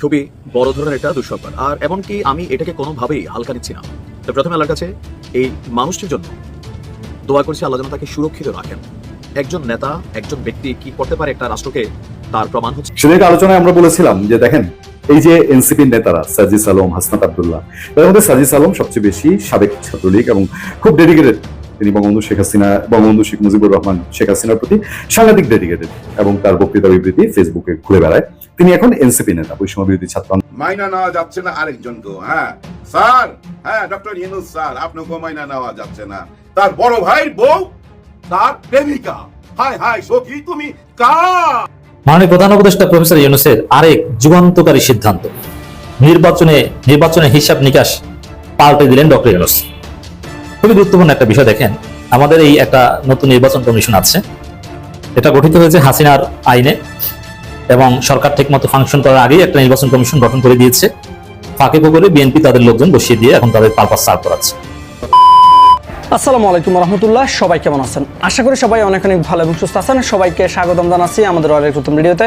খুবই বড় ধরনের একটা দুঃসংবাদ আর এমনকি আমি এটাকে কোনোভাবেই হালকা নিচ্ছি না। তো প্রথমে আল্লাহর কাছে এই মানুষটির জন্য দোয়া করছি আল্লাহ যেন তাকে সুরক্ষিত রাখেন। একজন নেতা, একজন ব্যক্তি কি করতে পারে একটা রাষ্ট্রকে তার প্রমাণ হচ্ছে। সেদিনকে আলোচনায় আমরা বলেছিলাম যে দেখেন, এই যে এনসিপির নেতারা, সাজিস আলম, হাসনাত আবদুল্লাহ তার মধ্যে সাজিস আলম সবচেয়ে বেশি সাবেক ছাত্রলীগ এবং খুব ডেডিকেটেড তিনি বঙ্গবন্ধু শেখ হাসিনা বঙ্গবন্ধু শেখ মুজিবুর রহমান শেখ হাসিনার প্রতি সাংঘাতিক ডেডিকেটেড এবং তার বক্তৃতা বিবৃতি ফেসবুকে ঘুরে বেড়ায়। তিনি এখন এনসিপি নেতা বৈষম্য বিরোধী ছাত্র। মাইনা নেওয়া যাচ্ছে না আরেকজনকে হ্যাঁ। স্যার হ্যাঁ ডক্টর ইনুস স্যার আপনাকেও মাইনা নেওয়া যাচ্ছে না। তার বড় ভাইয়ের বউ তার প্রেমিকা। হাই হাই সখী তুমি কার? মাননীয় প্রধান উপদেষ্টা প্রফেসর ইউনুসের আরেক যুগান্তকারী সিদ্ধান্ত। নির্বাচনে নির্বাচনে হিসাব নিকাশ পাল্টে দিলেন ডক্টর ইউনুস। খুবই গুরুত্বপূর্ণ একটা বিষয় দেখেন। আমাদের এই একটা নতুন নির্বাচন কমিশন আছে। এটা গঠিত হয়েছে হাসিনার আইনে এবং সরকার ঠিকমতো ফাংশন করার আগেই একটা নির্বাচন কমিশন গঠন করে দিয়েছে। ফাঁকে ফোকরে বিএনপি তাদের লোকজন বসিয়ে দিয়ে এখন তাদের পারপাস সার্ভ করাচ্ছে। আসসালামু আলাইকুম রহমতুল্লাহ, সবাই কেমন আছেন? আশা করি সবাই অনেক অনেক ভালো এবং সুস্থ আছেন। সবাইকে স্বাগতম জানাচ্ছি আমাদের অনেক নতুন ভিডিওতে।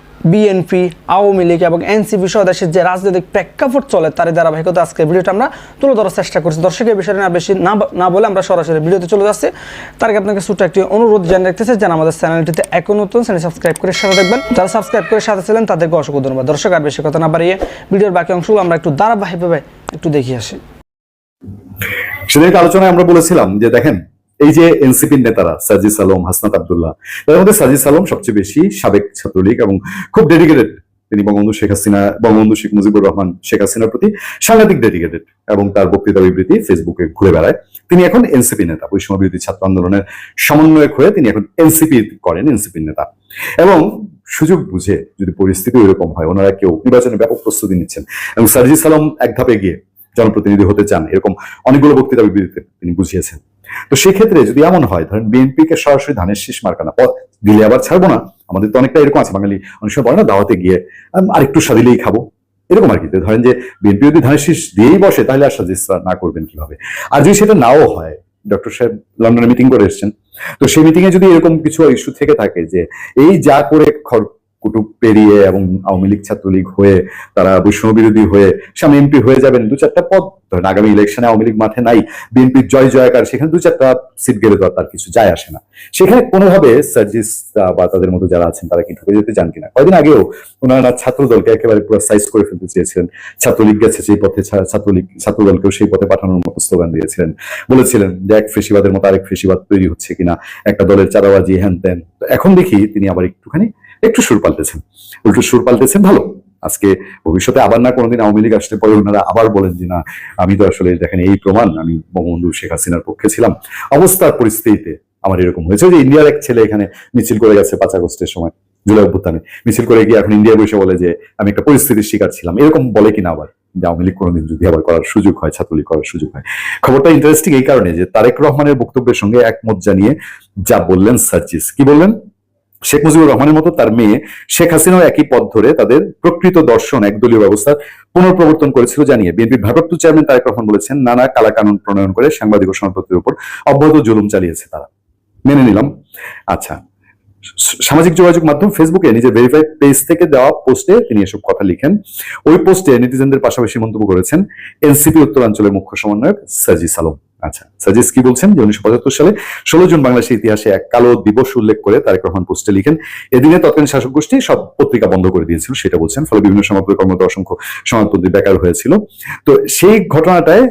বিএনপি আওয়ামী লীগ এবং এনসিপি সহ দেশের যে রাজনৈতিক প্রেক্ষাপট চলে, তার ধারাবাহিকতা আজকের ভিডিওটা আমরা তুলে ধরার চেষ্টা করছি। দর্শকের বিষয়টা না বেশি না না বলে আমরা সরাসরি ভিডিওতে চলে যাচ্ছি। তার আগে আপনাকে ছোট্ট একটি অনুরোধ জানিয়ে রাখতেছে যেন আমাদের চ্যানেলটিতে এখন নতুন চ্যানেল সাবস্ক্রাইব করে সাথে দেখবেন যারা সাবস্ক্রাইব করে সাথে ছিলেন, তাদেরকে অসংখ্য ধন্যবাদ। দর্শক, আর বেশি কথা না বাড়িয়ে ভিডিওর বাকি অংশগুলো আমরা একটু ধারাবাহিকভাবে একটু দেখি আসি। সেদিনকে আলোচনায় আমরা বলেছিলাম যে, দেখেন এই যে এনসিপির নেতারা, সাজিস আলম, হাসনাত আবদুল্লাহ তার মধ্যে সাজিস আলম সবচেয়ে বেশি সাবেক ছাত্রলীগ এবং খুব ডেডিকেটেড তিনি বঙ্গবন্ধু শেখ হাসিনা, বঙ্গবন্ধু শেখ মুজিবুর রহমান শেখ হাসিনার প্রতি সাংঘাতিক ডেডিকেটেড এবং তার বক্তৃতা বিবৃতি ফেসবুকে ঘুরে বেড়ায়। তিনি এখন এনসিপি নেতা, বৈষম্য বিরোধী ছাত্র আন্দোলনের সমন্বয়ক হয়ে তিনি এখন এনসিপি করেন এনসিপির নেতা। এবং সুযোগ বুঝে যদি পরিস্থিতি এরকম হয়, ওনারা কেউ নির্বাচনে ব্যাপক প্রস্তুতি নিচ্ছেন এবং সার্জিস আলম এক ধাপে গিয়ে জনপ্রতিনিধি হতে চান, এরকম অনেকগুলো বক্তৃতা বিবৃতিতে তিনি বুঝিয়েছেন। তো সেক্ষেত্রে যদি এমন হয় ধরেন বিএনপি কে সরাসরি ধানের শীষ মার্কানা পথ দিলে আবার ছাড়বো না। আমাদের তো অনেকটা এরকম আছে বাঙালি অনেক সময় বলে না দাওয়াতে গিয়ে আম, আরেকটু সাদিলেই খাব। এরকম আর কি। ধরেন যে বিএনপি যদি ধানের শীষ দিয়েই বসে তাহলে আর সাজিস না করবেন কীভাবে? আর যদি সেটা নাও হয় ডক্টর সাহেব লন্ডনে মিটিং করে এসেছেন তো সেই মিটিং এ যদি এরকম কিছু ইস্যু থেকে থাকে যে এই যা করে কুটুব পেরিয়ে এবং আওয়ামী লীগ ছাত্রলীগ হয়ে তারা বৈষম্য বিরোধী হয়ে সামনে এমপি হয়ে যাবেন। দু চারটা পদ ধরেন আগামী ইলেকশনে আওয়ামী লীগ মাঠে নাই বিএনপির জয় জয়কার, সেখানে দু চারটা সিট গেলে তো তার কিছু যায় আসে না। সেখানে কোনোভাবে সার্জিস বা তাদের মতো যারা আছেন, তারা কি ঢুকে যেতে চান কিনা? কয়েকদিন আগেও ওনারা ছাত্র দলকে একেবারে পুরো সাইজ করে ফেলতে চেয়েছিলেন। ছাত্রলীগ গেছে সেই পথে ছাত্রলীগ ছাত্র দলকেও সেই পথে পাঠানোর মতো স্লোগান দিয়েছিলেন। বলেছিলেন যে এক ফেসিবাদের মতো আরেক ফেসিবাদ তৈরি হচ্ছে কিনা, একটা দলের চাঁদাবাজি হ্যান ত্যান তো এখন দেখি তিনি আবার একটুখানি একটু সুর পাল্টেছেন। উল্টো সুর পাল্টেছেন, ভালো। আজকে ভবিষ্যতে আবার না কোনোদিন আওয়ামী লীগ আসলে পরে ওনারা আবার বলেন যে, না, আমি তো আসলে দেখেন এই প্রমাণ, আমি বঙ্গবন্ধু শেখ হাসিনার পক্ষে ছিলাম। অবস্থার পরিস্থিতিতে আমার এরকম হয়েছে যে, ইন্ডিয়ার এক ছেলে এখানে মিছিল করে গেছে পাঁচ আগস্টের সময় জুলাই অভ্যুত্থানে। মিছিল করে গিয়ে এখন ইন্ডিয়া বসে বলে যে, আমি একটা পরিস্থিতির শিকার ছিলাম। এরকম বলে কিনা আবার? যে, আওয়ামী লীগ কোনোদিন যদি আবার করার সুযোগ হয়, ছাত্রলীগ করার সুযোগ হয়। খবরটা ইন্টারেস্টিং এই কারণে যে, তারেক রহমানের বক্তব্যের সঙ্গে একমত জানিয়ে যা বললেন সার্জিস। কি বললেন? শেখ মুজিবুর রহমানের মতো তার মেয়ে শেখ হাসিনাও একই পথ ধরে তাদের প্রকৃত দর্শন একদলীয় ব্যবস্থার পুনঃপ্রবর্তন করেছিল জানিয়ে বিএনপির ভারপ্রাপ্ত চেয়ারম্যান তারেক রহমান বলেছেন, নানা কালা কানুন প্রণয়ন করে সাংবাদিক ও সম্পত্তির উপর অব্যাহত জুলুম চালিয়েছে তারা। মেনে নিলাম। আচ্ছা সামাজিক যোগাযোগ মাধ্যম ফেসবুকে নিজের ভেরিফাইড পেজ থেকে দেওয়া পোস্টে তিনি এসব কথা লিখেন। ওই পোস্টে নেটিজেনদের পাশাপাশি মন্তব্য করেছেন এনসিপি উত্তরাঞ্চলের মুখ্য সমন্বয়ক সাজি আলম আচ্ছা সাজিস কি বলছেন যে উনিশশো পঁচাত্তর সালে ষোলো জন বাংলাদেশের ইতিহাসে এক কালো দিবস উল্লেখ করে তারেক রহমান পোস্টে লিখেন, এদিনে তৎকালীন শাসক গোষ্ঠী সব পত্রিকা বন্ধ করে দিয়েছিল সেটা বলছেন, ফলে বিভিন্ন কর্মরত অসংখ্য বেকার হয়েছিল। তো সেই ঘটনাটায়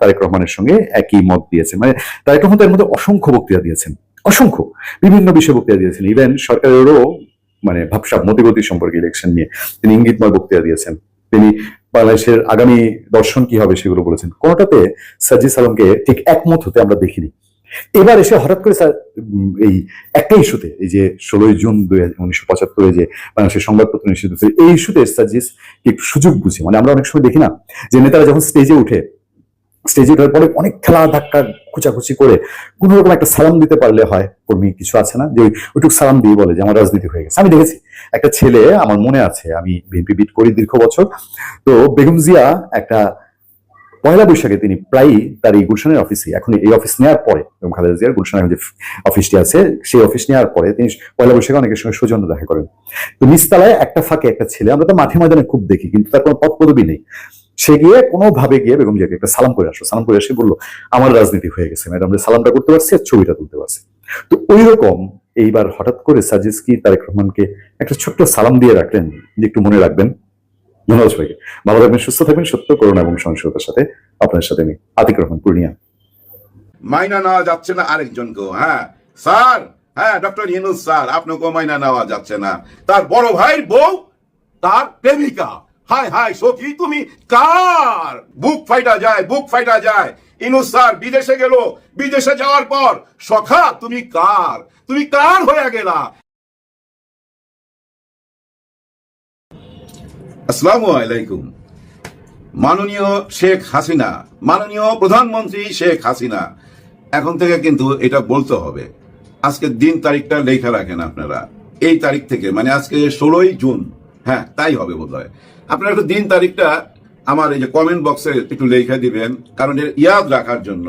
তারেক রহমানের সঙ্গে একই মত দিয়েছেন। মানে তারেক রহমান তার মধ্যে অসংখ্য বক্তৃতা দিয়েছেন, অসংখ্য, বিভিন্ন বিষয়ে বক্তৃতা দিয়েছেন। ইভেন সরকারেরও মানে ভাবসাব মতিগতি সম্পর্কে ইলেকশন নিয়ে তিনি ইঙ্গিতময় বক্তৃতা দিয়েছেন। তিনি বাংলাদেশের আগামী দর্শন কি হবে সেগুলো বলেছেন। কোনটাতে সাজি সালামকে ঠিক একমত হতে আমরা দেখিনি। এবার এসে হঠাৎ করে এই একটা ইস্যুতে, এই যে ষোলোই জুন দুই উনিশশো পঁচাত্তরে যে বাংলাদেশের সংবাদপত্র নিষিদ্ধ এই ইস্যুতে সাজিস সুযোগ বুঝি? মানে আমরা অনেক সময় দেখি না যে নেতারা যখন স্টেজে উঠে স্টেজে ওঠার পরে অনেক খেলা ধাক্কা খুচাখুচি করে কোন রকম একটা সালাম দিতে পারলে হয়, কর্মী কিছু আছে না, যে ওই ওইটুকু সালাম দিয়ে বলে যে আমার রাজনীতি হয়ে গেছে। আমি দেখেছি, একটা ছেলে আমার মনে আছে, আমি বিএনপি বিট করি দীর্ঘ বছর। তো বেগম জিয়া একটা পয়লা বৈশাখে তিনি প্রায়ই তার এই গুলশানের অফিসে এখন এই অফিস নেওয়ার পরে এবং খালেদা জিয়ার গুলশানের যে অফিসটি আছে, সেই অফিস নেওয়ার পরে তিনি পয়লা বৈশাখে অনেকের সঙ্গে সৌজন্য দেখা করেন। তো নিচতলায় একটা ফাঁকে একটা ছেলে, আমরা তো মাঠে ময়দানে খুব দেখি, কিন্তু তার কোনো পদ পদবি নেই। সে গিয়ে কোনোভাবে গিয়ে বেগম জিয়াকে একটা সালাম করে আসলো। সালাম করে এসে বলল, আমার রাজনীতি হয়ে গেছে ম্যাডাম সালামটা করতে পারছি আর ছবিটা তুলতে পারছি। তো ওই রকম এইবার হঠাৎ করে সাজিস কি তারেক রহমানকে একটা ছোট্ট সালাম দিয়ে রাখলেন, যে একটু মনে রাখবেন। ধন্যবাদ সবাইকে। ভালো থাকবেন, সুস্থ থাকবেন, সত্য করুণা এবং সহনশীলতার সাথে আপনার সাথে আমি আতিক রহমান, পূর্ণিয়া। মাইনা নেওয়া যাচ্ছে না আরেকজনকেও হ্যাঁ। স্যার হ্যাঁ ডক্টর ইনুস স্যার, আপনাকেও মাইনা নেওয়া যাচ্ছে না। তার বড় ভাইয়ের বউ, তার প্রেমিকা। হাই হাই সখী, তুমি কার? বুক ফাইটা যায়, বুক ফাইটা যায়। ইনুস স্যার বিদেশে গেল, বিদেশে যাওয়ার পর, সখা, তুমি কার? তুমি কার হয়ে গেলা? আসসালামু আলাইকুম। মাননীয় শেখ হাসিনা, মাননীয় প্রধানমন্ত্রী শেখ হাসিনা, এখন থেকে কিন্তু এটা বলতে হবে। আজকে দিন তারিখটা লেখা রাখেন আপনারা। এই তারিখ থেকে মানে আজকে ষোলোই জুন। হ্যাঁ তাই হবে বোধ হয় আপনারা একটু দিন তারিখটা আমার এই যে কমেন্ট বক্সে একটু লেখা দিবেন। কারণ এর ইয়াদ রাখার জন্য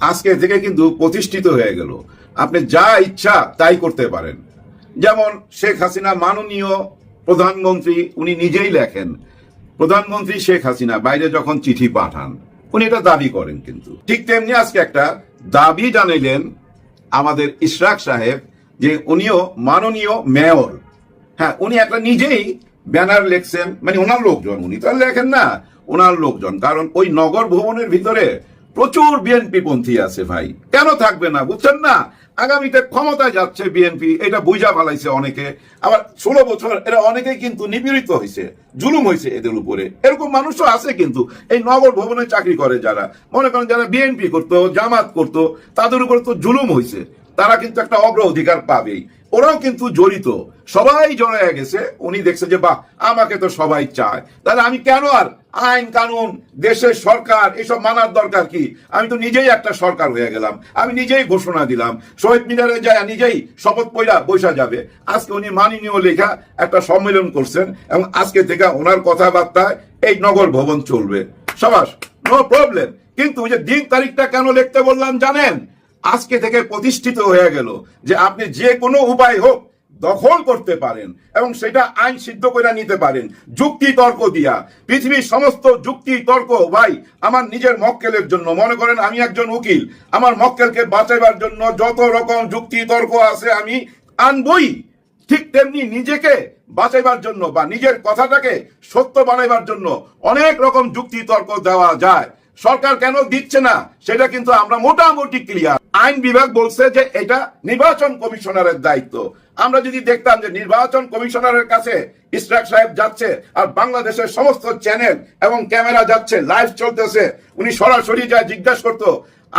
আজকে থেকে কিন্তু প্রতিষ্ঠিত হয়ে গেল। আপনি যা ইচ্ছা তাই করতে পারেন। যেমন শেখ হাসিনা মাননীয় প্রধানমন্ত্রী, উনি নিজেই লেখেন, প্রধানমন্ত্রী শেখ হাসিনা বাইরে যখন চিঠি পাঠান, উনি এটা দাবি করেন কিন্তু। ঠিক তেমনি আজকে একটা দাবি জানাইলেন আমাদের ইশরাক সাহেব যে উনিও মাননীয় মেয়র। হ্যাঁ উনি একটা নিজেই ব্যানার লেখছেন মানে ওনার লোকজন উনি। তো লেখেন না, ওনার লোকজন, কারণ ওই নগর ভবনের ভিতরে প্রচুর বিএনপি পন্থী আছে ভাই। কেন থাকবে না, বুঝছেন না? আগামীতে ক্ষমতায় যাচ্ছে বিএনপি এটা বুঝা ফেলাইছে অনেকে। আবার ষোলো বছর, এরা অনেকেই কিন্তু নিপীড়িত হয়েছে জুলুম হয়েছে এদের উপরে। এরকম মানুষও আছে কিন্তু, এই নগর ভবনে চাকরি করে যারা। মনে করেন যারা বিএনপি করতো, জামাত করতো, তাদের উপর তো জুলুম হয়েছে তারা কিন্তু একটা অগ্র অধিকার পাবেই। ওরাও কিন্তু জড়িত। সবাই জড়ায় গেছে। উনি দেখছে যে, বাহ, আমাকে তো সবাই চায়। তাহলে আমি কেন আর আইন কানুন, দেশের সরকার, এসব মানার দরকার কি? আমি তো নিজেই একটা সরকার হয়ে গেলাম। আমি নিজেই ঘোষণা দিলাম। শহীদ মিনারে যায়, নিজেই শপথ পইলা বৈশা যাবে। আজকে উনি মাননীয় লেখা একটা সম্মেলন করছেন এবং আজকে থেকে ওনার কথাবার্তায় এই নগর ভবন চলবে। সবাস নো প্রবলেম কিন্তু যে দিন তারিখটা কেন লিখতে বললাম জানেন? আজকে থেকে প্রতিষ্ঠিত হয়ে গেল যে আপনি যে কোনো উপায় হোক দখল করতে পারেন এবং সেটা আইন সিদ্ধ করে নিতে পারেন। যুক্তি তর্ক দিয়া। পৃথিবীর সমস্ত যুক্তি তর্ক ভাই আমার নিজের মক্কেলের জন্য। মনে করেন আমি একজন উকিল। আমার মক্কেলকে বাঁচাইবার জন্য যত রকম যুক্তি তর্ক আছে আমি আনবই। ঠিক তেমনি নিজেকে বাঁচাইবার জন্য বা নিজের কথাটাকে সত্য বানাইবার জন্য অনেক রকম যুক্তি তর্ক দেওয়া যায়। সরকার কেন দিচ্ছে না? সেটা কিন্তু আমরা মোটামুটি ক্লিয়ার আইন বিভাগ বলছে যে এটা নির্বাচন কমিশনারের দায়িত্ব। আমরা যদি দেখতাম যে নির্বাচন কমিশনারের কাছে ইসরাক সাহেব যাচ্ছে আর বাংলাদেশের সমস্ত চ্যানেল এবং ক্যামেরা যাচ্ছে, লাইভ চলতেছে, উনি সরাসরি যা জিজ্ঞাসা করতো,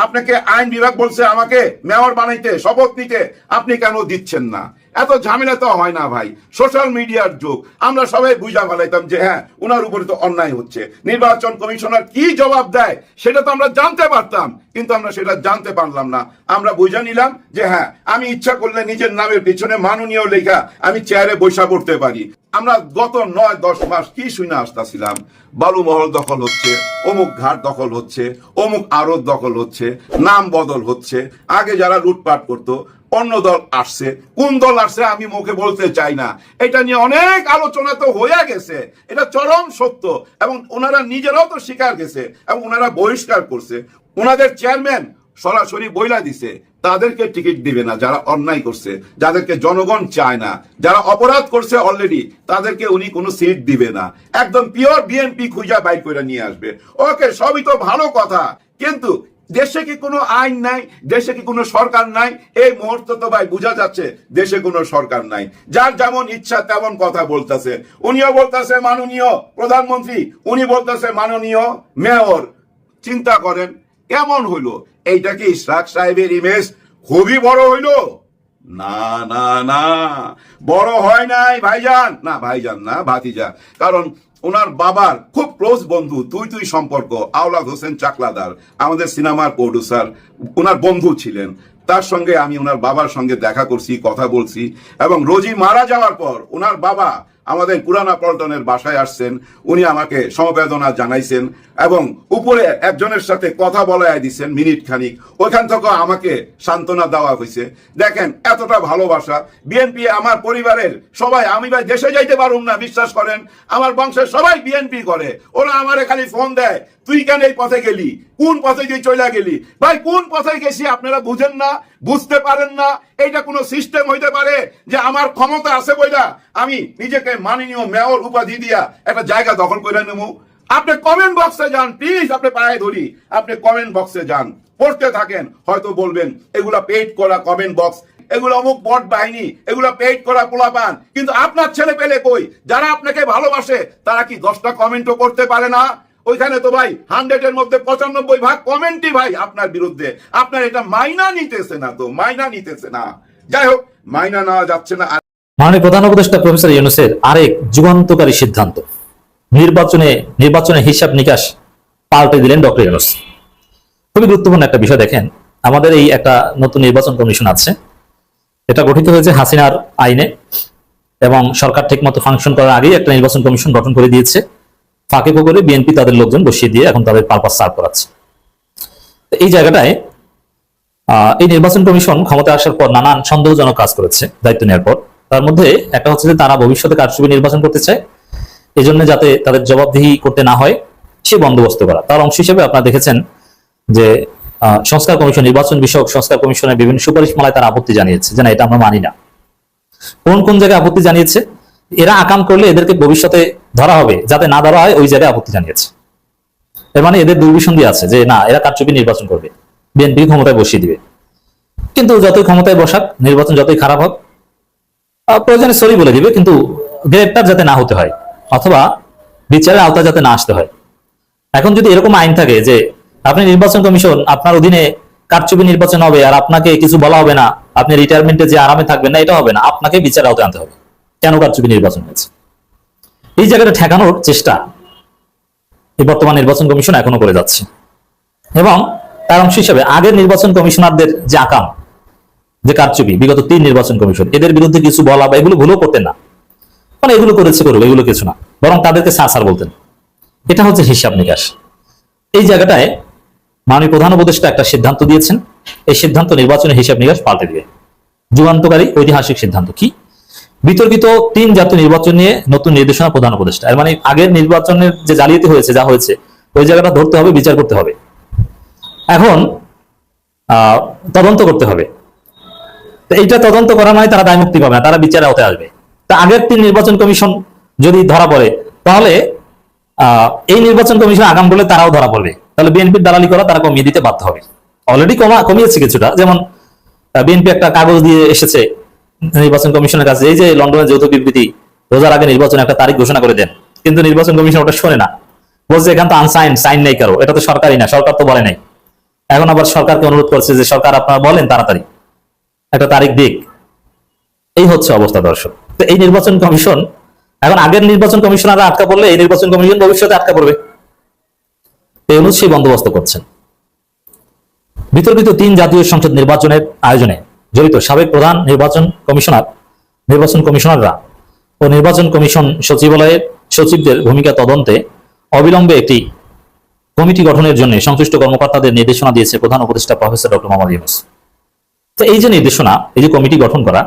আপনাকে আইন বিভাগ বলছে আমাকে মেয়র বানাইতে, শপথ নিতে, আপনি কেন দিচ্ছেন না? এত ঝামেলা তো হয় না ভাই। সোশ্যাল মিডিয়ার যুগ। আমরা সবাই বুঝা ফেলাইতাম যে হ্যাঁ ওনার উপরে তো অন্যায় হচ্ছে। নির্বাচন কমিশনার কি জবাব দেয়, সেটা তো আমরা জানতে পারতাম, কিন্তু আমরা সেটা জানতে পারলাম না। আমরা বুঝে নিলাম যে হ্যাঁ আমি ইচ্ছা করলে নিজের নামের পিছনে মাননীয় লেখা, আমি চেয়ারে বৈশা পড়তে পারি। আমরা গত নয়, দশ মাস কি শুনে আসতেছিলাম? বালুমহল দখল হচ্ছে, অমুক ঘাট দখল হচ্ছে, অমুক আড়ত দখল হচ্ছে, নাম বদল হচ্ছে। আগে যারা লুটপাট করতো, অন্য দল আসছে। কোন দল আসছে আমি মুখে বলতে চাই না। এটা নিয়ে অনেক আলোচনা তো হয়ে গেছে। এটা চরম সত্য। এবং ওনারা নিজেরাও তো স্বীকার গেছে এবং ওনারা বহিষ্কার করছে। ওনাদের চেয়ারম্যান সরাসরি বইলা দিছে। তাদেরকে টিকিট দিবে না যারা অন্যায় করছে, যাদেরকে জনগণ চায় না, যারা অপরাধ করছে অলরেডি তাদেরকে উনি কোনো সিট দিবে না। একদম পিওর বিএনপি খুঁজা বাইর করে নিয়ে আসবে। ওকে, সবই তো ভালো কথা, কিন্তু দেশে কি কোনো আইন নাই? দেশে কি কোনো সরকার নাই? এই মুহূর্তে তো ভাই বোঝা যাচ্ছে দেশে কোনো সরকার নাই। যার যেমন ইচ্ছা তেমন কথা বলতেছে। উনিও বলতেছে মাননীয় প্রধানমন্ত্রী, উনি বলতেছে মাননীয় মেয়র। চিন্তা করেন কেমন হইল? এইটা কি ইশরাক সাহেবের ইমেজ খুবই বড় হইল। না না না। বড় হয় নাই, ভাইজান। না ভাইজান না, ভাতিজা। কারণ ওনার বাবার খুব ক্লোজ বন্ধু, তুই তুই সম্পর্ক, আওলাদ হোসেন চাকলাদার, আমাদের সিনেমার প্রডিউসার ওনার বন্ধু ছিলেন। তার সঙ্গে আমি ওনার বাবার সঙ্গে দেখা করছি, কথা বলছি। এবং রোজি মারা যাওয়ার পর ওনার বাবা আমাদের পুরানা পল্টনের বাসায় আসছেন, উনি আমাকে সমবেদনা জানাইছেন এবং উপরে একজনের সাথে কথা বলাই দিচ্ছেন মিনিট খানিক। ওইখান থেকে আমাকে সান্ত্বনা দেওয়া হয়েছে দেখেন, এতটা ভালোবাসা। বিএনপি আমার পরিবারের সবাই, আমি ভাই, দেশে যাইতে পারুম না, বিশ্বাস করেন। আমার বংশের সবাই বিএনপি করে। ওরা আমার খালি ফোন দেয় তুই কেন এই পথে গেলি? কোন পথে তুই চলে গেলি? ভাই, কোন পথে গেছি আপনারা বুঝেন না, বুঝতে পারেন না। এইটা কোনো সিস্টেম হইতে পারে যে আমার ক্ষমতা আছে বইলা আমি নিজেকে মাননীয় মেয়র উপাধি দিয়া একটা জায়গা দখল করে নেব আপনি কমেন্ট বক্সে যান প্লিজ আপনি পায়ে ধরি। আপনি কমেন্ট বক্সে যান, পড়তে থাকেন, হয়তো বলবেন, এগুলা পেইড করা কমেন্ট বক্স এগুলো অমুক বট বাহিনী, এগুলো পেইড করা পোলাপান। কিন্তু আপনার ছেলে পেলে কই? যারা আপনাকে ভালোবাসে, তারা কি দশটা কমেন্টও করতে পারে না? ওইখানে তো ভাই হান্ড্রেড এর মধ্যে পঁচানব্বই ভাগ কমেন্টই ভাই আপনার বিরুদ্ধে। আপনার এটা মাইনা নিতেছে না তো, মাইনা নিতেছে না। যাই হোক, মাইনা নেওয়া যাচ্ছে না। মাননীয় প্রধান উপদেষ্টা প্রফেসর ইউনুসের আরেক যুগান্তকারী সিদ্ধান্ত। নির্বাচনে, নির্বাচনের হিসাব নিকাশ পাল্টে দিলেন ডক্টর ইউনুস। খুবই গুরুত্বপূর্ণ একটা বিষয় দেখেন, আমাদের এই একটা নতুন নির্বাচন কমিশন আছে। এটা গঠিত হয়েছে হাসিনার আইনে এবং সরকার ঠিকমতো ফাংশন করার আগেই একটা নির্বাচন কমিশন গঠন করে দিয়েছে। ফাঁকে করে বিএনপি তাদের লোকজন বসিয়ে দিয়ে এখন তাদের পারপাস সার্ভ করাচ্ছে। এই জায়গাটায় এই নির্বাচন কমিশন ক্ষমতায় আসার পর নানান সন্দেহজনক কাজ করেছে দায়িত্ব নেওয়ার পর। তার মধ্যে একটা হচ্ছে যে তারা ভবিষ্যতে কারচুপি নির্বাচন করতে চায় এই জন্য যাতে তাদের জবাবদিহি করতে না হয়, সে বন্দোবস্ত করা। তার অংশ হিসেবে আপনারা দেখেছেন যে সংস্কার কমিশন, নির্বাচন বিষয়ক সংস্কার কমিশনের বিভিন্ন সুপারিশ মালায় তারা আপত্তি জানিয়েছে যে না, এটা আমরা মানি না। কোন কোন জায়গায় আপত্তি জানিয়েছে? এরা আকাম করলে এদেরকে ভবিষ্যতে ধরা হবে, যাতে না ধরা হয়, ওই জায়গায় আপত্তি জানিয়েছে। এর মানে এদের দুর্বিসন্ধি আছে যে, না, এরা কারচুপি নির্বাচন করবে, বিএনপি ক্ষমতায় বসিয়ে দিবে। কিন্তু যতই ক্ষমতায় বসাক, নির্বাচন যতই খারাপ হোক প্রয়োজনে সরি বলে দিবে, কিন্তু গ্রেপ্তার যাতে না হতে হয়, অথবা বিচারের আওতা যাতে না আসতে হয়। এখন যদি এরকম আইন থাকে যে, আপনি নির্বাচন কমিশন, আপনার অধীনে কারচুপি নির্বাচন হবে, আর আপনাকে কিছু বলা হবে না, আপনি রিটায়ারমেন্টে যে আরামে থাকবেন না, এটা হবে না, আপনাকে বিচার আওতায় আনতে হবে। কেন কারচুপি নির্বাচন হয়েছে? এই জায়গাটা ঠেকানোর চেষ্টা এই বর্তমান নির্বাচন কমিশন এখনও করে যাচ্ছে। এবং তার অংশ হিসেবে আগের নির্বাচন কমিশনারদের যে আকাম, যে কারচুপি, বিগত তিন নির্বাচন কমিশন, এদের বিরুদ্ধে কিছু বলা বা এগুলো ভুলও করতেন না। মানে এগুলো করেছে করবে এগুলো কিছু না। বরং তাদেরকে সার সার বলতেন। এটা হচ্ছে হিসাব নিকাশ। এই জায়গাটায় মাননীয় প্রধান উপদেষ্টা একটা সিদ্ধান্ত দিয়েছেন। এই সিদ্ধান্ত নির্বাচনের হিসাব নিকাশ পাল্টে দিবে। যুগান্তকারী ঐতিহাসিক সিদ্ধান্ত কি? বিতর্কিত তিন জাতীয় নির্বাচন নিয়ে নতুন নির্দেশনা প্রধান উপদেষ্টা। মানে আগের নির্বাচনের যে জালিয়াতি হয়েছে, যা হয়েছে, ওই জায়গাটা ধরতে হবে, বিচার করতে হবে। এখন তদন্ত করতে হবে। তো এইটা তদন্ত করা মানে তারা দায় মুক্তি পাবে না, তারা বিচারে আওতায় আসবে। তা আগের তিন নির্বাচন কমিশন যদি ধরা পড়ে, তাহলে এই নির্বাচন কমিশন আগাম বলে তারাও ধরা পড়বে। তাহলে বিএনপির দালালি করা তারা কমিয়ে দিতে বাধ্য হবে। অলরেডি কমা, কমিয়েছে কিছুটা। যেমন বিএনপি একটা কাগজ দিয়ে এসেছে নির্বাচন কমিশনের কাছে, এই যে লন্ডনের যৌথ বিবৃতি, রোজার আগে নির্বাচন একটা তারিখ ঘোষণা করে দেন, কিন্তু নির্বাচন কমিশন ওটা শোনে না। বলছে এখান তো আনসাইন সাইন নেই কারও, এটা তো সরকারি না, সরকার তো বলে নাই। এখন আবার সরকারকে অনুরোধ করছে যে সরকার আপনারা বলেন তাড়াতাড়ি, একটা তারিখ দিক। এই হচ্ছে অবস্থা দর্শক। তো এই নির্বাচন কমিশন, এখন আগের নির্বাচন কমিশনাররা আটকা পড়লে এই নির্বাচন কমিশন ভবিষ্যতে আটকা পড়বে। সেই বন্দোবস্ত করছেন। বিতর্কিত তিন জাতীয় সংসদ নির্বাচনের আয়োজনে জড়িত সাবেক প্রধান নির্বাচন কমিশনার, নির্বাচন কমিশনাররা ও নির্বাচন কমিশন সচিবালয়ের সচিবদের ভূমিকা তদন্তে অবিলম্বে একটি কমিটি গঠনের জন্য সংশ্লিষ্ট কর্মকর্তাদের নির্দেশনা দিয়েছে প্রধান উপদেষ্টা প্রফেসর ডক্টর মোহাম্মদ ইউনুস। তো এই যে নির্দেশনা, এই যে কমিটি গঠন করা,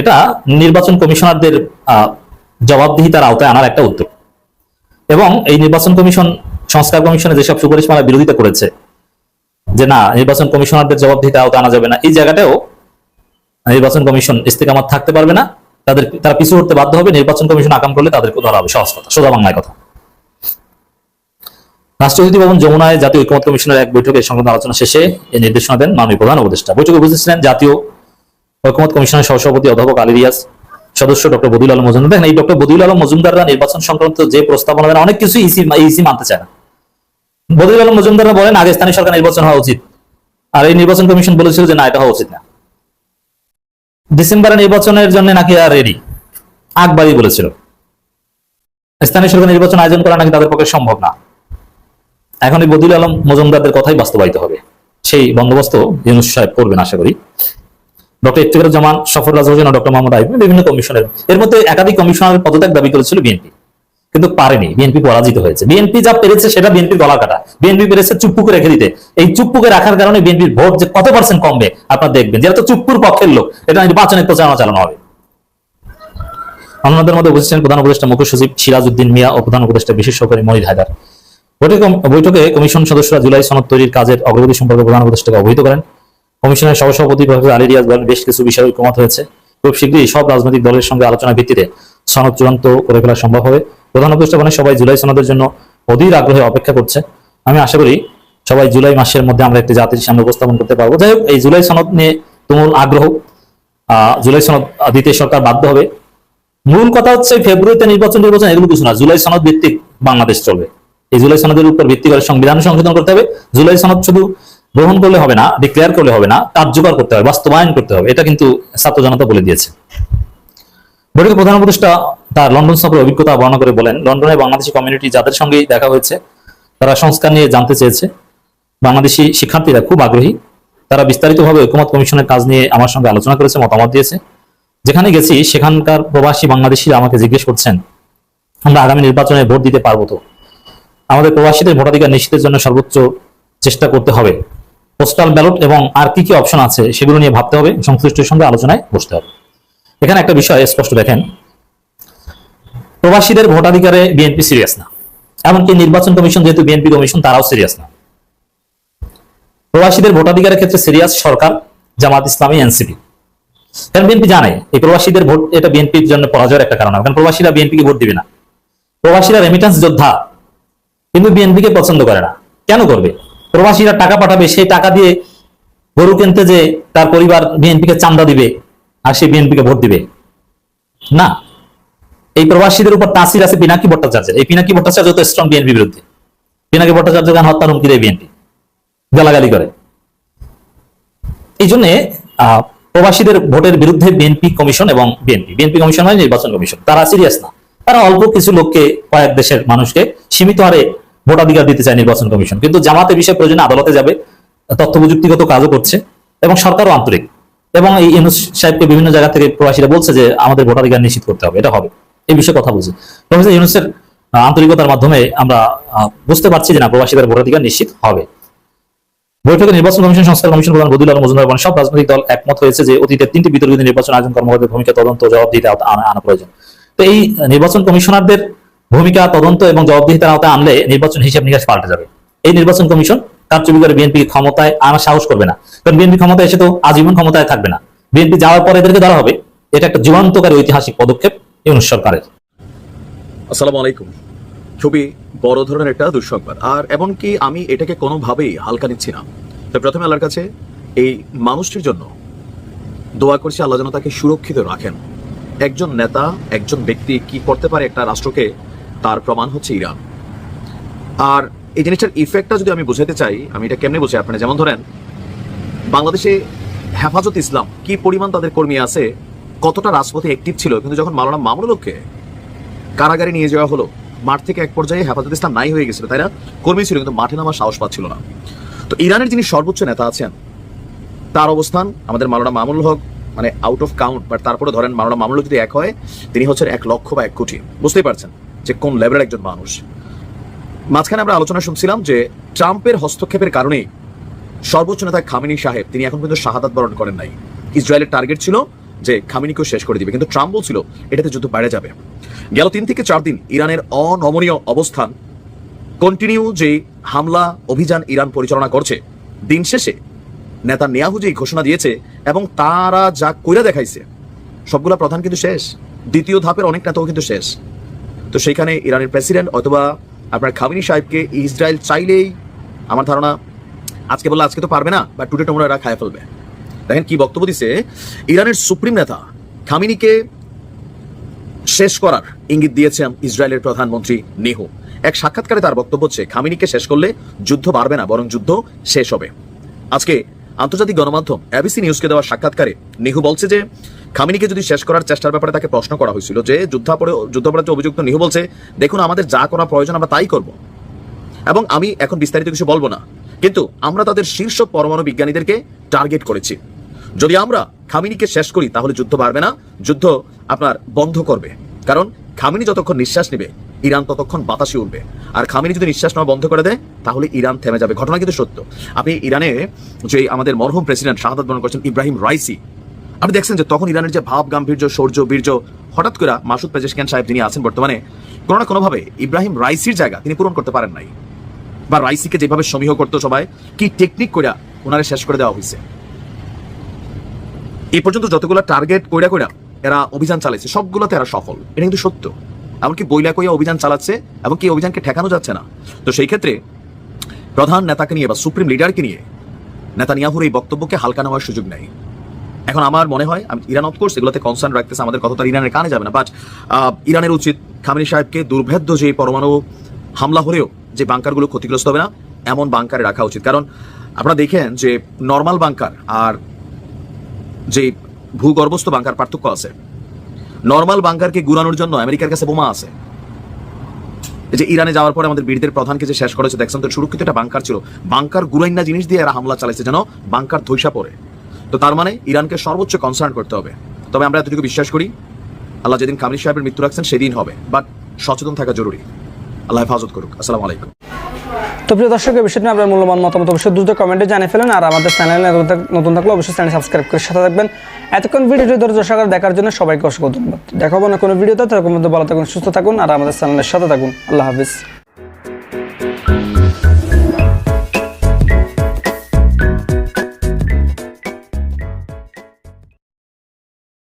এটা নির্বাচন কমিশনারদের জবাবদিহিতার আওতায় আনার একটা উদ্যোগ। এবং এই নির্বাচন কমিশন, সংস্কার কমিশনে যেসব সুপারিশমালা বিরোধিতা করেছে, যে না, নির্বাচন কমিশনারদের জবাবদিহিতা আওতায় আনা যাবে না, এই জায়গাটাও নির্বাচন কমিশন ইস্তেকামাত থাকতে পারবে না, তাদের তারা পিছু হতে বাধ্য হবে, নির্বাচন কমিশন আকাম করলে তাদেরকে ধরা হবে, সহজ কথা, সোজা বাংলায় কথা। রাষ্ট্রপতি ভবন যমুনায় জাতীয় ঐক্যমত কমিশনের এক বৈঠকে সংক্রান্ত আলোচনা শেষে এই নির্দেশনা দেন মাননীয় প্রধান উপদেষ্টা। বৈঠকে উপস্থিত জাতীয় ঐক্যমত কমিশনের সহসভাপতি অধ্যাপক আলী রিয়াজ, সদস্য ডক্টর বদিউল আলম মজুমদার। দেখেন, এই ডক্টর বদিউল আলম মজুমদাররা নির্বাচন সংক্রান্ত যে প্রস্তাবনা দেন, অনেক কিছু ইসি ইসি মানতে চায় না। বদিউল আলম মজুমদাররা বলেন, আগে স্থানীয় সরকার নির্বাচন হওয়া উচিত। আর এই নির্বাচন কমিশন বলেছিল যে না, এটা হওয়া উচিত না। ডিসেম্বরে নির্বাচনের জন্য নাকি আর রেডি আগবাড়ি বলেছিল। স্থানীয় সরকার নির্বাচন আয়োজন করা নাকি তাদের পক্ষে সম্ভব না। এখন এই বদিল আলম মজুমদারদের কথাই বাস্তবায়িত হবে। সেই বন্দোবস্ত ইউনুস সাহেব করবেন, আশা করি। ডক্টর ইফতিকার জামান সফর রাজা হোসেন ডক্টর মোহাম্মদ আইব বিভিন্ন কমিশনের এর মধ্যে একাধিক কমিশনারের পদত্যাগ দাবি করেছিল বিএনপি। কিন্তু পারেনি। বিএনপি পরাজিত হয়েছে। বিএনপি যা পেরেছে সেটা বিএনপির গলা কাটা। বিএনপি পেরেছে চুপ্পুকে রেখে দিতে। এই চুপ্পুকে রাখার কারণে বিএনপির ভোট যে কত পার্সেন্ট কমবে, আপনারা দেখবেন। যেটা তো চুপ্পুর পক্ষের লোক, এটা নির্বাচনের প্রচারণা চালানো হবে। অন্যদের মধ্যে উপস্থিত প্রধান উপদেষ্টা মুখ্য সচিব, সিরাজউদ্দিন মিয়া ও প্রধান উপদেষ্টা বিশেষ সহকারী মনির হায়দার। বৈঠকে কমিশন সদস্যরা জুলাই সনদ তৈরির কাজের অগ্রগতি সম্পর্কে প্রধান উপদেষ্টাকে অবহিত করেন। কমিশনের সহসভাপতি প্রফেসর আলী রিয়াজ বলেন, বেশ কিছু বিষয়ে ঐকমত হয়েছে। খুব শীঘ্রই সব রাজনৈতিক দলের সঙ্গে আলোচনার ভিত্তিতে সনদ চূড়ান্ত করে ফেলা সম্ভব হবে। প্রধান বলেন সবাই জুলাই সনদের জন্য অধীর আগ্রহে অপেক্ষা করছে। আমি আশা করি সবাই জুলাই মাসের মধ্যে আমরা একটি জাতির সামনে উপস্থাপন করতে পারব। যাই হোক, এই জুলাই সনদ নিয়ে তুমুল আগ্রহ। জুলাই সনদ দিতে সরকার বাধ্য হবে। মূল কথা হচ্ছে ফেব্রুয়ারিতে নির্বাচন নির্বাচন এগুলো কিছু না। জুলাই সনদ ভিত্তিক বাংলাদেশ চলবে। এই জুলাই সনদের উপর ভিত্তি করে সংবিধান সংশোধন করতে হবে। জুলাই সনদ শুধু গ্রহণ করলে হবে না ডিক্লেয়ার করলে হবে না, কার্যকর করতে হবে, বাস্তবায়ন করতে হবে। এটা কিন্তু ছাত্র জনতা বলে দিয়েছে। বৈঠকে প্রধান উপদেষ্টা তার লন্ডন সফরের অভিজ্ঞতা বর্ণনা করে বলেন, লন্ডনে বাংলাদেশি কমিউনিটি যাদের সঙ্গেই দেখা হয়েছে, তারা সংস্কার নিয়ে জানতে চেয়েছে। বাংলাদেশি শিক্ষার্থীরা খুব আগ্রহী। তারা বিস্তারিতভাবে ঐকমত কমিশনের কাজ নিয়ে আমার সঙ্গে আলোচনা করেছে, মতামত দিয়েছে। যেখানে গেছি, সেখানকার প্রবাসী বাংলাদেশিরা আমাকে জিজ্ঞেস করছেন, আমরা আগামী নির্বাচনে ভোট দিতে পারব তো? আমাদের প্রবাসীদের ভোটাধিকার নিশ্চিতের জন্য সর্বোচ্চ চেষ্টা করতে হবে। পোস্টাল ব্যালট এবং আর কি কি অপশন আছে, সেগুলো নিয়ে ভাবতে হবে। সংশ্লিষ্টের সঙ্গে আলোচনায় বসতে হবে। এখানে একটা বিষয় স্পষ্ট দেখেন। প্রবাসীদের ভোটাধিকারে বিএনপি সিরিয়াস না। এমনকি নির্বাচন কমিশন যেহেতু বিএনপি কমিশন, তারাও সিরিয়াস না। প্রবাসীদের ভোটাধিকারের ক্ষেত্রে সিরিয়াস সরকার জামাত ইসলামী, এনসিপি। কারণ বিএনপি জানে, এই প্রবাসীদের ভোট এটা বিএনপির জন্য পরাজয়ের একটা কারণ কারণ প্রবাসীরা বিএনপিকে ভোট দিবে না। প্রবাসীরা রেমিটেন্স যোদ্ধা, কিন্তু বিএনপিকে পছন্দ করে না। কেন করবে? প্রবাসীরা টাকা পাঠাবে, সেই টাকা দিয়ে গরু কিনতে যে তার পরিবার বিএনপিকে চান্দা দিবে আর সে বিএনপিকে ভোট দিবে? না। এই প্রবাসীদের উপর তাসির আছে পিনাকি ভট্টাচার্যের। এই পিনাকি ভট্টাচার্য তো স্ট্রং বিএনপি বিরুদ্ধে। পিনাকি ভট্টাচার্য গান হত্যার হুমকি দেয় বিএনপি। গালাগালি করে। এই জন্য প্রবাসীদের ভোটের বিরুদ্ধে বিএনপি কমিশন এবং বিএনপি বিএনপি কমিশন হয় নির্বাচন কমিশন। তারা সিরিয়াস না। তারা অল্প কিছু লোককে, কয়েক দেশের মানুষকে সীমিত হারে ভোটাধিকার দিতে চায় নির্বাচন কমিশন। কিন্তু জামাতে বিষয়ে প্রয়োজনে আদালতে যাবে, তথ্য প্রযুক্তিগত কাজও করছে এবং সরকারও আন্তরিক। এবং এই ইউনুস সাহেবকে বিভিন্ন জায়গা থেকে প্রবাসীরা বলছে যে আমাদের ভোটাধিকার নিশ্চিত করতে হবে, এটা হবে। এই বিষয়ে কথা বলছে। প্রফেসর ইউনুসের আন্তরিকতার মাধ্যমে আমরা বুঝতে পারছি যে না, প্রবাসীদের ভোটাধিকার নিশ্চিত হবে। বৈঠকে নির্বাচন কমিশন, সংস্কার কমিশন প্রধান বদিউল আলম, মজুমদার সব রাজনৈতিক দল একমত হয়েছে যে অতীতের তিনটি বিতর্কিত নির্বাচন আয়োজন কর্মকর্তাদের ভূমিকা তদন্ত জবাবদিহিতা আনা প্রয়োজন। তো এই নির্বাচন কমিশনারদের ভূমিকা তদন্ত এবং জবাবদিহিতার আওতায় আনলে নির্বাচন হিসাব নিকাশ পাল্টে যাবে। এই নির্বাচন কমিশন কারচুপি করে বিএনপি ক্ষমতায় আনার সাহস করবে না। কারণ বিএনপি ক্ষমতায় এসে তো আজীবন ক্ষমতায় থাকবে না। বিএনপি যাওয়ার পরে এদেরকে ধরা হবে। এটা একটা যুগান্তকারী ঐতিহাসিক পদক্ষেপ ইউনুস সরকারের। আসসালামু আলাইকুম। খুবই বড় ধরনের একটা দুঃসংবাদ। আর এমনকি আমি এটাকে কোনোভাবেই হালকা নিচ্ছি না। তো প্রথমে আল্লাহর কাছে এই মানুষটির জন্য দোয়া করছি আল্লাহ যেন তাকে সুরক্ষিত রাখেন। একজন নেতা, একজন ব্যক্তি কি করতে পারে একটা রাষ্ট্রকে, তার প্রমাণ হচ্ছে ইরান। আর এই জিনিসটার ইফেক্টটা যদি আমি বুঝাতে চাই, আমি এটা কেমনে বুঝি আপনারা যেমন ধরেন, বাংলাদেশে হেফাজত ইসলাম, কি পরিমাণ তাদের কর্মী আছে, কতটা রাজপথে অ্যাক্টিভ ছিল, কিন্তু যখন মাওলানা মামুনুলকে কারাগারে নিয়ে যাওয়া হলো, মাঠ থেকে এক পর্যায়ে হেফাজত ইসলাম নাই হয়ে গেছিল, তাই না? কর্মী ছিল, কিন্তু মাঠে নামার সাহস পাচ্ছিল না। তো ইরানের যিনি সর্বোচ্চ নেতা আছেন, তার অবস্থান আমাদের মাওলানা মামুল হক মানে আউট অফ কাউন্ট বাট তারপরে ধরেন মাওলানা মামুল যদি এক হয়, তিনি হচ্ছেন এক লক্ষ বা এক কোটি। বুঝতেই পারছেন যে কোন লেভেলের একজন মানুষ। মাঝখানে আমরা আলোচনা শুনছিলাম যে ট্রাম্পের হস্তক্ষেপের কারণে সর্বোচ্চ নেতা খামিনি সাহেব, তিনি এখন পর্যন্ত শাহাদাত বরণ করেন নাই। ইসরায়েলের টার্গেট ছিল যে খামিনিকেও শেষ করে দিবে, কিন্তু ট্রাম্প বলছিল এটাতে যুদ্ধ বেড়ে যাবে। গেল তিন থেকে চার দিন ইরানের অনমনীয় অবস্থান কন্টিনিউ যে হামলা অভিযান ইরান পরিচালনা করছে, দিন শেষে নেতা নেয়াহু যে ঘোষণা দিয়েছে এবং তারা যা কইরা দেখাইছে, সবগুলা প্রধান কিন্তু শেষ, দ্বিতীয় ধাপের অনেক নেতাও কিন্তু শেষ। তো সেইখানে ইরানের প্রেসিডেন্ট অথবা আপনার খামিনি সাহেবকে ইসরায়েল চাইলেই আমার ধারণা আজকে বললে, আজকে তো পারবে না বা টুডে টুমোরো এরা খায় ফেলবে। দেখেন কি বক্তব্য দিছে, ইরানের সুপ্রিম নেতা খামিনিকে শেষ করার ইঙ্গিত দিয়েছেন ইসরায়েলের প্রধানমন্ত্রী নেহু। এক সাক্ষাৎকারে তার বক্তব্য হচ্ছে, খামিনিকে শেষ করলে যুদ্ধ বাড়বে না, বরং যুদ্ধ শেষ হবে। আজকে আন্তর্জাতিক গণমাধ্যম এবিসি নিউজকে দেওয়া সাক্ষাৎকারে নেহু বলছে যে খামিনিকে যদি শেষ করার চেষ্টার ব্যাপারে তাকে প্রশ্ন করা হয়েছিল যে যুদ্ধাপরে যুদ্ধাপরাধে অভিযুক্ত নিহু বলছে, দেখুন, আমাদের যা করা প্রয়োজন, আমরা তাই করব। এবং আমি এখন বিস্তারিত কিছু বলব না। কিন্তু আমরা তাদের শীর্ষ পরমাণু বিজ্ঞানীদেরকে টার্গেট করেছি। যদি আমরা খামিনিকে শেষ করি, তাহলে যুদ্ধ বাড়বে না। যুদ্ধ আপনার বন্ধ করবে। কারণ খামিনি যতক্ষণ নিঃশ্বাস নেবে, ইরান ততক্ষণ বাতাসে উঠবে আর খামিনি যদি নিঃশ্বাস নেওয়া বন্ধ করে দেয়, তাহলে ইরান থেমে যাবে। ঘটনা কিন্তু সত্য। আপনি ইরানে যে আমাদের মরহুম প্রেসিডেন্ট শাহাদাত বরণ করছেন, ইব্রাহিম রাইসি আপনি দেখছেন যে তখন ইরানের যে ভাব, গাম্ভীর্য, শৌর্য, বীর্য, হঠাৎ করে মাসুদ পেজেশকিয়ান সাহেব যিনি আছেন বর্তমানে, কোনো না কোনোভাবে ইব্রাহিম রাইসির জায়গা তিনি পূরণ করতে পারেন নাই। বা রাইসিকে যেভাবে সমীহ করতো সবাই, কি টেকনিক করে ওনারে শেষ করে দেওয়া হয়েছে এই পর্যন্ত যতগুলো টার্গেট কইরা কইরা এরা অভিযান চালাইছে, সবগুলোতে এরা সফল। এটা কিন্তু সত্য। এমনকি বইলা কইয়া অভিযান চালাচ্ছে, এবং কি অভিযানকে ঠেকানো যাচ্ছে না। তো সেই ক্ষেত্রে প্রধান নেতাকে নিয়ে বা সুপ্রিম লিডারকে নিয়ে নেতানিয়াহুর এই বক্তব্যকে হালকা নেওয়ার সুযোগ নেই। এখন আমার মনে হয়, আমি ইরান অফকোর্স এগুলোতে কনসার্ন রাখতেছে, আমাদের কথা তো ইরানের কানে যাবে না বাট ইরানের উচিত খামিনি সাহেবকে দুর্ভেদ্য যে পরমাণু হামলা হলেও যে বাংকারগুলো ক্ষতিগ্রস্ত হবে না, এমন বাংকারে রাখা উচিত। কারণ আপনারা দেখেন যে নর্মাল বাংকার আর যে ভূগর্ভস্থ বাংকার পার্থক্য আছে নর্মাল বাংকারকে গুড়ানোর জন্য আমেরিকার কাছে বোমা আছে। যে ইরানে যাওয়ার পরে আমাদের বীরদের প্রধানকে যে শেষ করেছে দেখছেন তো সুরক্ষিত একটা বাংকার ছিল, বাংকার গুড়াইনা জিনিস দিয়ে এরা হামলা চালাইছে যেন বাংকার ধৈসা পড়ে। তো তার মানে ইরানকে সর্বোচ্চ কনসার্ন করতে হবে। তবে আমরা এতটুকু বিশ্বাস করি, আল্লাহ যেদিন কামরি সাহেবের মৃত্যু রাখছেন সেদিন হবে বাট সচেতন থাকা জরুরি। আল্লাহ হেফাজত করুক। আসসালামু আলাইকুম। তো প্রিয় দর্শক এই বিষয়টি আপনার মূল্যবান মতামত অবশ্যই দ্রুত কমেন্টে জানিয়ে ফেলেন, আর আমাদের চ্যানেলে নতুন থাকলে অবশ্যই চ্যানেল সাবস্ক্রাইব করে সাথে থাকবেন। এতক্ষণ ভিডিওটি ধৈর্য সহকারে দেখার জন্য সবাইকে অসংখ্য ধন্যবাদ। দেখাবো না কোনো ভিডিওতে তার মধ্যে ভালো থাকুন, সুস্থ থাকুন, আর আমাদের চ্যানেলের সাথে থাকুন। আল্লাহ হাফিজ।